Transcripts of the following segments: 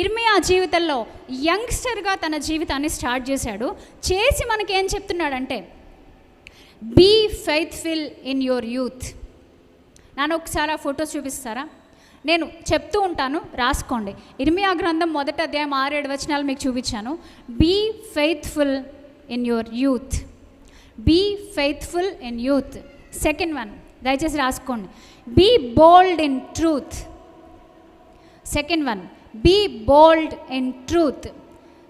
ఇర్మియా జీవితంలో యంగ్స్టర్గా తన జీవితాన్ని స్టార్ట్ చేశాడు. చేసి మనకి ఏం చెప్తున్నాడంటే be faithful in your youth నన్ను ఒకసారి ఆ ఫొటోస్ చూపిస్తారా? నేను చెప్తూ ఉంటాను రాసుకోండి. ఇర్మియా గ్రంథం మొదటి అధ్యాయం ఆరేడు వచనాలు మీకు చూపించాను. Be faithful in your youth be faithful in youth second one దయచేసి రాసుకోండి. Be bold in truth second one be bold in truth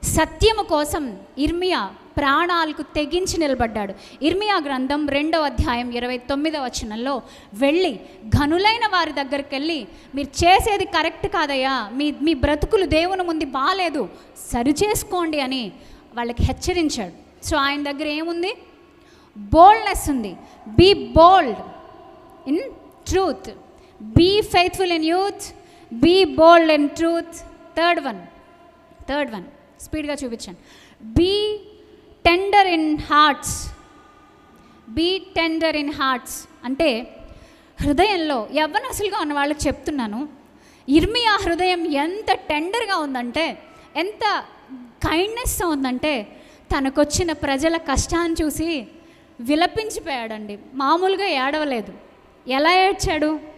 సత్యము కోసం ఇర్మియా ప్రాణాలకు తెగించి నిలబడ్డాడు. ఇర్మియా గ్రంథం రెండవ అధ్యాయం ఇరవై తొమ్మిదవ వచనంలో వెళ్ళి ఘనులైన వారి దగ్గరికి వెళ్ళి మీరు చేసేది కరెక్ట్ కాదయ్యా. మీ మీ బ్రతుకులు దేవుని ముందు బాగాలేదు సరిచేసుకోండి అని వాళ్ళకి హెచ్చరించాడు. సో ఆయన దగ్గర ఏముంది? బోల్డ్నెస్ ఉంది. Be bold in truth be faithful in youth be bold and truth third one third one స్పీడ్గా చూపించాను be tender in hearts be tender in hearts అంటే హృదయంలో యవ్వనసులుగా ఉన్న వాళ్ళకి చెప్తున్నాను. ఇర్మియా హృదయం ఎంత టెండర్గా ఉందంటే ఎంత కైండ్నెస్ ఉందంటే తనకొచ్చిన ప్రజల కష్టాన్ని చూసి విలపించిపోయాడండి. మామూలుగా ఏడవలేదు. ఎలా ఏడ్చాడు?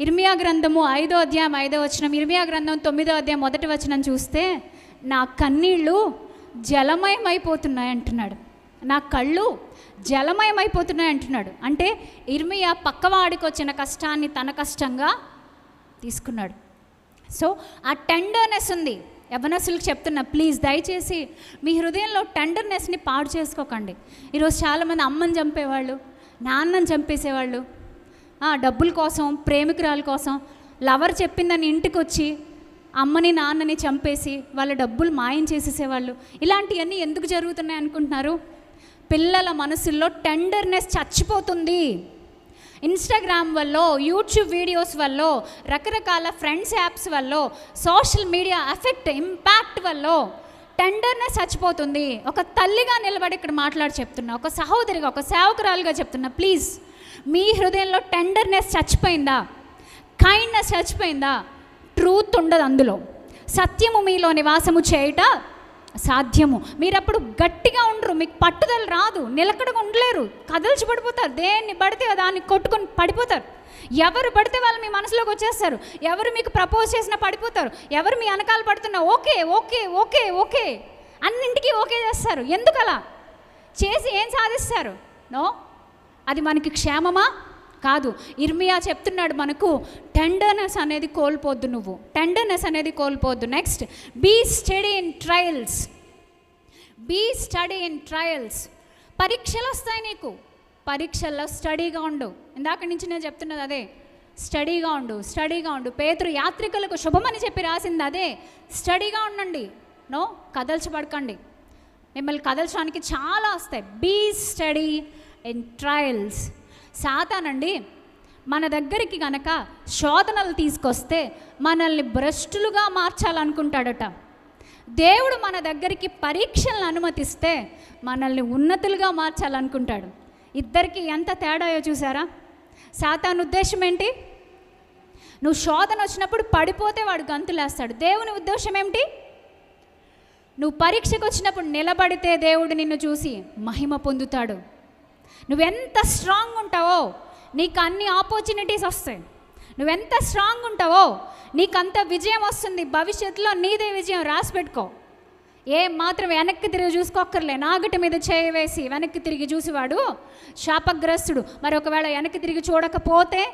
ఇర్మియా గ్రంథము ఐదో అధ్యాయం ఐదో వచనం ఇర్మియా గ్రంథం తొమ్మిదో అధ్యాయం మొదటి వచనం చూస్తే నా కన్నీళ్ళు జలమయమైపోతున్నాయి అంటున్నాడు. నా కళ్ళు జలమయమైపోతున్నాయి అంటున్నాడు. అంటే ఇర్మియా పక్కవాడికి వచ్చిన కష్టాన్ని తన కష్టంగా తీసుకున్నాడు. సో ఆ టెండర్నెస్ ఉంది. యవనసులకు చెప్తున్నా ప్లీజ్ దయచేసి మీ హృదయంలో టెండర్నెస్ని పాడు చేసుకోకండి. ఈరోజు చాలామంది అమ్మని చంపేవాళ్ళు నాన్నని చంపేసేవాళ్ళు డబ్బుల కోసం ప్రేమికురాల కోసం లవర్ చెప్పిందని ఇంటికి వచ్చి అమ్మని నాన్నని చంపేసి వాళ్ళ డబ్బులు మాయం చేసేసేవాళ్ళు. ఇలాంటివన్నీ ఎందుకు జరుగుతున్నాయి అనుకుంటున్నారు? పిల్లల మనసుల్లో టెండర్నెస్ చచ్చిపోతుంది. ఇన్స్టాగ్రామ్ వల్ల యూట్యూబ్ వీడియోస్ వల్ల రకరకాల ఫ్రెండ్స్ యాప్స్ వల్ల సోషల్ మీడియా ఎఫెక్ట్ ఇంపాక్ట్ వల్ల టెండర్నెస్ చచ్చిపోతుంది. ఒక తల్లిగా నిలబడి ఇక్కడ మాట్లాడి చెప్తున్నా ఒక సహోదరిగా ఒక సేవకురాలుగా చెప్తున్నా ప్లీజ్ మీ హృదయంలో టెండర్నెస్ చచ్చిపోయిందా? కైండ్నెస్ చచ్చిపోయిందా? ట్రూత్ ఉండదు అందులో. సత్యము మీలో నివాసము చేయుట సాధ్యము. మీరు అప్పుడు గట్టిగా ఉండరు మీకు పట్టుదల రాదు నిలకడగా ఉండలేరు. కదల్చి పడిపోతారు దేన్ని పడితే దాన్ని కొట్టుకొని పడిపోతారు. ఎవరు పడితే వాళ్ళు మీ మనసులోకి వచ్చేస్తారు. ఎవరు మీకు ప్రపోజ్ చేసినా పడిపోతారు. ఎవరు మీ వెనకాల పడుతున్నా ఓకే ఓకే ఓకే ఓకే అన్నింటికీ ఓకే చేస్తారు. ఎందుకలా? చేసి ఏం సాధిస్తారు? నో? అది మనకి క్షేమమా? కాదు. ఇర్మియా చెప్తున్నాడు మనకు టెండర్నెస్ అనేది కోల్పోద్దు నువ్వు. టెండర్నెస్ అనేది కోల్పోద్దు. Next be steady in trials be steady in trials పరీక్షలు వస్తాయి నీకు. పరీక్షల్లో స్టడీగా ఉండు. ఇందాక నుంచి నేను చెప్తున్నది అదే. స్టడీగా ఉండు స్టడీగా ఉండు. పేతురు యాత్రికులకు శుభమని చెప్పి రాసింది అదే. స్టడీగా ఉండండి. నో కదల్చబడకండి. మిమ్మల్ని కదల్చడానికి చాలా వస్తాయి. బీ స్టడీ ఇన్ ట్రయల్స్ సాతానండి మన దగ్గరికి గనక శోధనలు తీసుకొస్తే మనల్ని భ్రష్టులుగా మార్చాలనుకుంటాడట. దేవుడు మన దగ్గరికి పరీక్షలను అనుమతిస్తే మనల్ని ఉన్నతులుగా మార్చాలనుకుంటాడు. ఇద్దరికి ఎంత తేడాయో చూసారా? సాతాను ఉద్దేశం ఏంటి? నువ్వు శోధన వచ్చినప్పుడు పడిపోతే వాడు గంతులేస్తాడు. దేవుని ఉద్దేశం ఏమిటి? నువ్వు పరీక్షకు వచ్చినప్పుడు నిలబడితే దేవుడు నిన్ను చూసి మహిమ పొందుతాడు. నువ్వెంత స్ట్రాంగ్ ఉంటావో నీకు అన్ని ఆపర్చునిటీస్ వస్తాయి. నువ్వెంత స్ట్రాంగ్ ఉంటావో నీకు అంత విజయం వస్తుంది. భవిష్యత్తులో నీదే విజయం రాసి పెట్టుకో. ఏం మాత్రం వెనక్కి తిరిగి చూసుకోక్కర్లే. నాగటి మీద చేయి వేసి వెనక్కి తిరిగి చూసేవాడు శాపగ్రస్తుడు. మరి ఒకవేళ వెనక్కి తిరిగి చూడకపోతే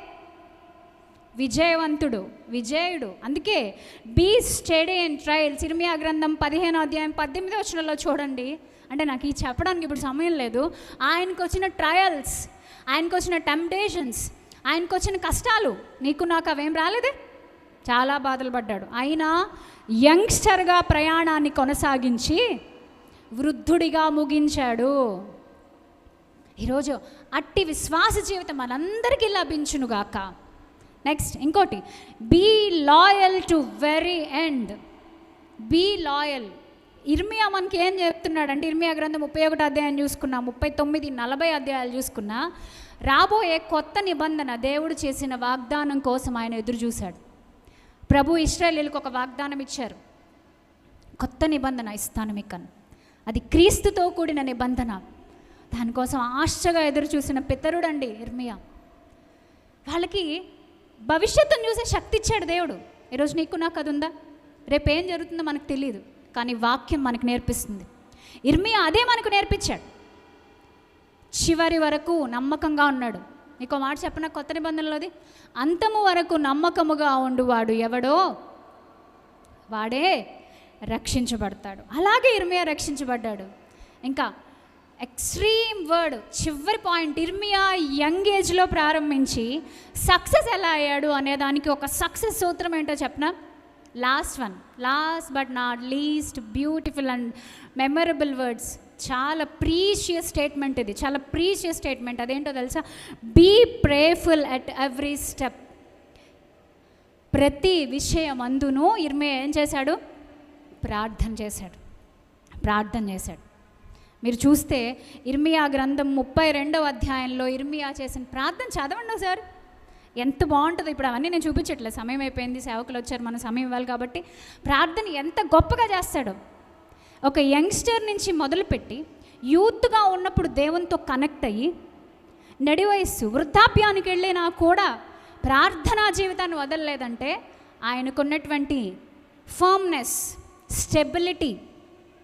విజయవంతుడు విజయుడు. అందుకే బీ స్టడీ అండ్ ట్రయల్స్ ఇర్మియా గ్రంథం పదిహేనో అధ్యాయం పద్దెనిమిది వచనంలో చూడండి. అంటే నాకు ఈ చెప్పడానికి ఇప్పుడు సమయం లేదు. ఆయనకు వచ్చిన ట్రయల్స్ ఆయనకు వచ్చిన టెంప్టేషన్స్ ఆయనకు వచ్చిన కష్టాలు నీకు నాకు అవేం రాలేదే? చాలా బాధలు పడ్డాడు. అయినా యంగ్స్టర్గా ప్రయాణాన్ని కొనసాగించి వృద్ధుడిగా ముగించాడు. ఈరోజు అట్టి విశ్వాస జీవితం మనందరికీ లభించునుగాక. నెక్స్ట్ ఇంకోటి. Be loyal to very end be loyal ఇర్మియా మనకి ఏం చెప్తున్నాడంటే ఇర్మియా గ్రంథం ముప్పై ఒకటి అధ్యాయం చూసుకున్నా ముప్పై తొమ్మిది నలభై అధ్యాయాలు చూసుకున్నా రాబోయే కొత్త నిబంధన దేవుడు చేసిన వాగ్దానం కోసం ఆయన ఎదురు చూశాడు. ప్రభు ఇస్రాయలీలకు ఒక వాగ్దానం ఇచ్చారు. కొత్త నిబంధన ఇస్తాను మీకు అది క్రీస్తుతో కూడిన నిబంధన. దానికోసం ఆశగా ఎదురు చూసిన పితరుడండి ఇర్మియా. వాళ్ళకి భవిష్యత్తును చూసే శక్తి ఇచ్చాడు దేవుడు. ఈరోజు నీకు నాకు అది ఉందా? రేపు ఏం జరుగుతుందో మనకు తెలియదు కానీ వాక్యం మనకు నేర్పిస్తుంది. ఇర్మియా అదే మనకు నేర్పించాడు. చివరి వరకు నమ్మకంగా ఉన్నాడు. నీకు మాట చెప్పిన? కొత్త నిబంధనలోది? అంతము వరకు నమ్మకముగా ఉండువాడు ఎవడో? వాడే రక్షించబడతాడు. అలాగే ఇర్మియా రక్షించబడ్డాడు. ఇంకా ఎక్స్ట్రీమ్ వర్డ్ చివరి పాయింట్ ఇర్మియా యంగ్ ఏజ్లో ప్రారంభించి సక్సెస్ ఎలా అయ్యాడు అనేదానికి ఒక సక్సెస్ సూత్రం ఏంటో చెప్పనా? Last one. Last but not least beautiful and memorable words. చాలా ప్రీషియస్ స్టేట్మెంట్ ఇది. చాలా ప్రీషియస్ స్టేట్మెంట్. అదేంటో తెలుసా? Be prayerful at every step. ప్రతి విషయం అందును ఇర్మే ఏం చేశాడు? ప్రార్థన చేశాడు. ప్రార్థన చేశాడు. మీరు చూస్తే ఇర్మియా గ్రంథం ముప్పై రెండవ అధ్యాయంలో ఇర్మియా చేసిన ప్రార్థన చదవండి సార్ ఎంత బాగుంటుందో ఇప్పుడు అవన్నీ నేను చూపించట్లేదు. సమయం అయిపోయింది సేవకులు వచ్చారు మన సమయం ఇవ్వాలి కాబట్టి. ప్రార్థన ఎంత గొప్పగా చేస్తాడో. ఒక యంగ్స్టర్ నుంచి మొదలుపెట్టి యూత్గా ఉన్నప్పుడు దేవునితో కనెక్ట్ అయ్యి నడి వయస్సు వృద్ధాప్యానికి వెళ్ళినా కూడా ప్రార్థనా జీవితాన్ని వదలలేదంటే ఆయనకున్నటువంటి ఫర్మ్నెస్ స్టెబిలిటీ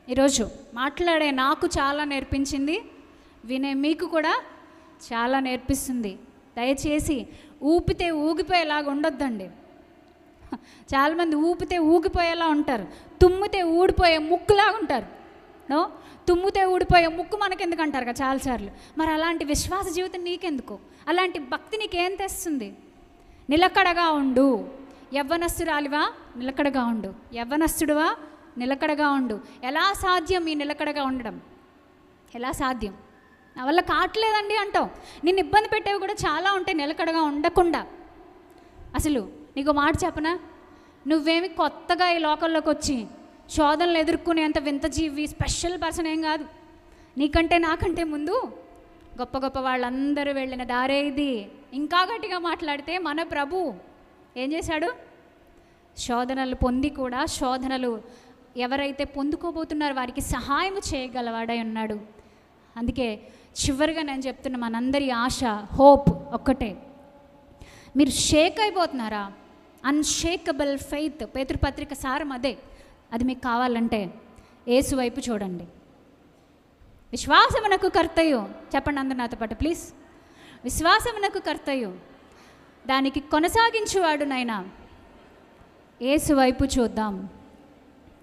ఈరోజు మాట్లాడే నాకు చాలా నేర్పించింది వినే మీకు కూడా చాలా నేర్పిస్తుంది. దయచేసి ఊపితే ఊగిపోయేలాగా ఉండొద్దండి. చాలామంది ఊపితే ఊగిపోయేలా ఉంటారు తుమ్మితే ఊడిపోయే ముక్కులాగా ఉంటారు. నో? తుమ్మితే ఊడిపోయే ముక్కు మనకెందుకు అంటారు కదా చాలాసార్లు? మరి అలాంటి విశ్వాస జీవితం నీకెందుకు? అలాంటి భక్తి నీకేం తెస్తుంది? నిలకడగా ఉండు. యవ్వనస్తురాలివా? నిలకడగా ఉండు. యవ్వనస్తుడువా? నిలకడగా ఉండు. ఎలా సాధ్యం ఈ నిలకడగా ఉండడం? ఎలా సాధ్యం? నా వల్ల కావట్లేదండి అంటావు. నిన్ను ఇబ్బంది పెట్టేవి కూడా చాలా ఉంటాయి నిలకడగా ఉండకుండా. అసలు నీకు మాట చెప్పనా? నువ్వేమి కొత్తగా ఈ లోకంలోకి వచ్చి శోధనలు ఎదుర్కొనేంత వింత జీవి స్పెషల్ పర్సన్ ఏం కాదు. నీకంటే నాకంటే ముందు గొప్ప గొప్ప వాళ్ళందరూ వెళ్ళిన దారే ఇది. ఇంకా గట్టిగా మాట్లాడితే మన ప్రభు ఏం చేశాడు? శోధనలు పొంది కూడా శోధనలు ఎవరైతే పొందుకోబోతున్నారో వారికి సహాయం చేయగలవాడై ఉన్నాడు. అందుకే చివరిగా నేను చెప్తున్న మనందరి ఆశ హోప్ ఒక్కటే. మీరు షేక్ అయిపోతున్నారా? అన్షేకబుల్ ఫెయిత్ పేతృపత్రిక సారం అదే. అది మీకు కావాలంటే ఏసు వైపు చూడండి. విశ్వాసమునకు కర్తయు. చెప్పండి అందరు నాతో పాటు ప్లీజ్. విశ్వాసమునకు కర్తయు. దానికి కొనసాగించువాడునైనా ఏసు వైపు చూద్దాం.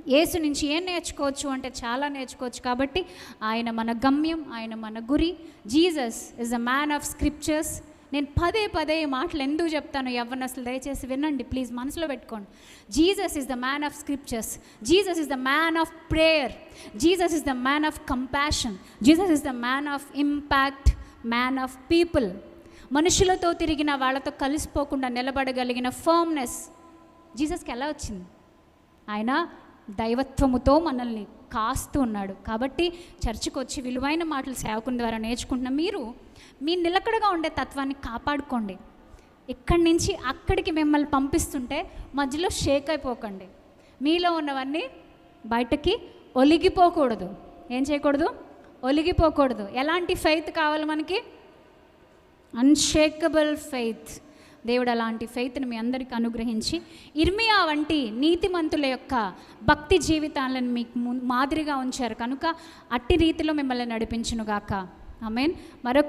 ఏసు నుంచి ఏం నేర్చుకోవచ్చు అంటే చాలా నేర్చుకోవచ్చు కాబట్టి ఆయన మన గమ్యం ఆయన మన గురి. Jesus is a man of scriptures నేను పదే పదే ఈ మాటలు ఎందుకు చెప్తాను యవ్వనస్తులు దయచేసి వినండి ప్లీజ్ మనసులో పెట్టుకోండి. Jesus is the man of scriptures Jesus is the man of prayer Jesus is the man of compassion Jesus is the man of impact man of people మనుషులతో తిరిగిన వాళ్ళతో కలిసిపోకుండా నిలబడగలిగిన ఫర్మ్నెస్ జీసస్కి ఎలా వచ్చింది? ఆయన దైవత్వముతో మనల్ని కాస్తూ ఉన్నాడు. కాబట్టి చర్చికి వచ్చి విలువైన మాటలు సేవకుని ద్వారా నేర్చుకుంటున్న మీరు మీ నిలకడగా ఉండే తత్వాన్ని కాపాడుకోండి. ఇక్కడి నుంచి అక్కడికి మిమ్మల్ని పంపిస్తుంటే మధ్యలో షేక్ అయిపోకండి. మీలో ఉన్నవన్నీ బయటకి ఒలిగిపోకూడదు. ఏం చేయకూడదు? ఒలిగిపోకూడదు. ఎలాంటి ఫెయిత్ కావాలి మనకి? అన్షేకబుల్ ఫెయిత్ దేవుడు అలాంటి ఫెయిత్ని మీ అందరికి అనుగ్రహించి ఇర్మియా వంటి నీతిమంతుల యొక్క భక్తి జీవితాలను మీకు మాదిరిగా ఉంచారు. కనుక అట్టి రీతిలో మిమ్మల్ని నడిపించునుగాక. మీన్ మరొక